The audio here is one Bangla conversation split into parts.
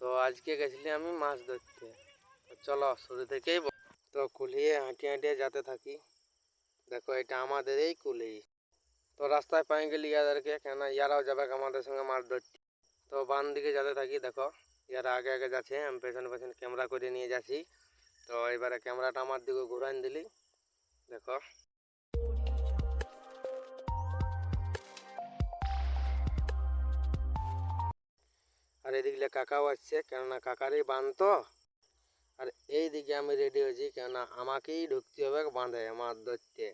তো আজকে গেছিলি আমি মাছ ধরতে তো চলো শুরু থেকেই ব- তো কুলিয়ে হাঁটিয়ে হাঁটিয়ে যেতে থাকি দেখো এটা আমাদের এই কুলি তো রাস্তায় পাই গেলি ইয়াদেরকে কেন ইয়ারাও যাবে আমাদের সঙ্গে মাছ ধরতে তো বান দিকে যেতে থাকি দেখো ইয়ারা আগে আগে যাচ্ছে আমি পেছনে পেছনে ক্যামেরা করে নিয়ে যাচ্ছি তো এবারে ক্যামেরাটা আমার দিকে ঘুরান দিলি দেখো আর এদিকে কাকাও আসছে, কেননা কাকারই বান তো। আর এই দিকে আমি রেডি হয়েছি, কেননা আমাকেই ঢুকতে হবে বাঁধে মাছ ধরতে।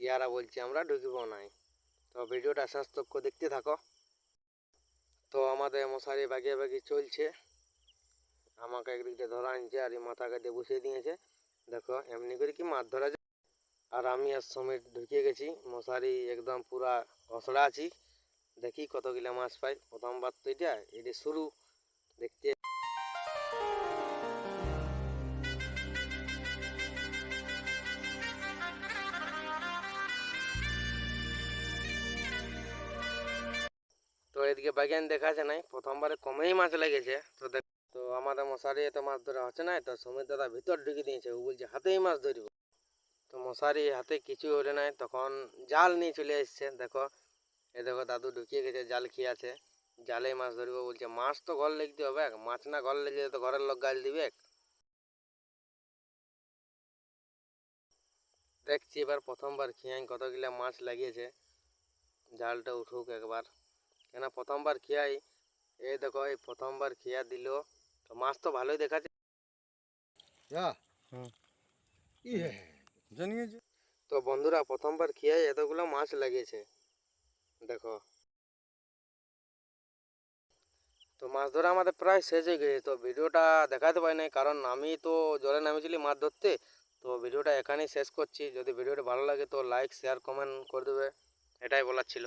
ইয়ারা বলছে, আমরা ঢুকিব নাই। তো ভিডিওটা শেষ দেখতে থাকো। তো আমাদের মশারি বাগিয়ে বাগিয়ে চলছে। আমাকে একদিক দিয়ে ধরা আনছে আর এই মাথা কাটে বসিয়ে দিয়েছে। দেখো, এমনি করে কি মাছ ধরা যায়। আর আমি আর সময় ঢুকিয়ে গেছি। মশারি একদম পুরা ঘসড়া আছি। দেখি কতগুলা মাছ পাই। প্রথমবার তো এটা, এটি শুরু। দেখতে তো এদিকে বাগান দেখাচ্ছে নাই। প্রথমবারে কমেই মাছ লেগেছে। তো দেখ তো আমাদের মশারি এত মাছ ধরা হচ্ছে না তো সমীর দাদা ভিতর ঢুকে দিয়েছে। ও বলছে, হাতেই মাছ ধরব। তো মশারি হাতে কিছু হলে নাই, তখন জাল নিয়ে চলে এসছে। দেখো এ দেখো দাদু ঢুকিয়ে গেছে জাল খেয়ে আছে। জালে মাছ ধরবো বলছে। মাছ তো ঘর লেগতে হবে মাছ না ঘর লেগে তো ঘরের লোক গাল দিবে। দেখছি এবার প্রথমবার খেয়াই কতগুলা মাছ লাগিয়েছে। জালটা উঠুক একবার। কেন প্রথমবার খেয়াই এই দেখো এই প্রথমবার খেয়া দিল। তো মাছ তো ভালোই দেখাচ্ছে। যা। হুম। ইয়ে জানিয়ে যে। তো বন্ধুরা প্রথমবার খেয়াই এতগুলো মাছ লাগিয়েছে। দেখো। তো মাছ ধরা আমাদের প্রায় শেষ হয়ে গেছে। তো ভিডিওটা দেখাতে পারি নাই, কারণ আমি তো জলে নামেছিলি মাছ ধরতে। তো ভিডিওটা এখানেই শেষ করছি। যদি ভিডিওটা ভালো লাগে তো লাইক শেয়ার কমেন্ট করে দেবে। এটাই বলার ছিল।